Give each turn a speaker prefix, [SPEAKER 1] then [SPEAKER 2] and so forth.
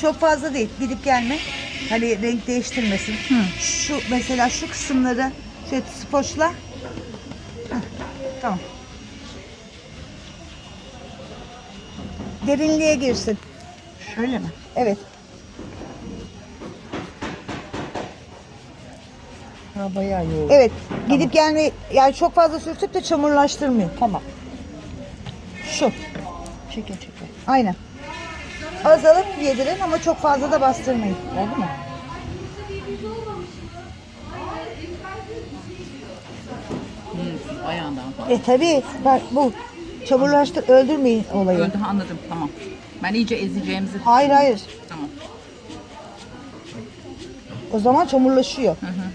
[SPEAKER 1] çok fazla değil. Gidip gelme. Hani renk değiştirmesin. Şu mesela şu kısımları şöyle spoşla. Heh, Tamam. Derinliğe girsin.
[SPEAKER 2] Şöyle mi?
[SPEAKER 1] Evet.
[SPEAKER 2] Ha bayağı yoğun.
[SPEAKER 1] Evet. Gidip gelme yani çok fazla sürtüp de çamurlaştırmıyor.
[SPEAKER 2] Tamam.
[SPEAKER 1] Şu.
[SPEAKER 2] Çeke çeke.
[SPEAKER 1] Aynen. Az alıp yedirin ama çok fazla da bastırmayın.
[SPEAKER 2] Oldu mu? Hmm, ayağından.
[SPEAKER 1] E tabi bak bu çamurlaştır öldürmeyin olayı.
[SPEAKER 2] Öldü anladım tamam. Ben iyice ezeceğimizi
[SPEAKER 1] Hayır hayır.
[SPEAKER 2] Tamam.
[SPEAKER 1] O zaman çamurlaşıyor.
[SPEAKER 2] Hı hı.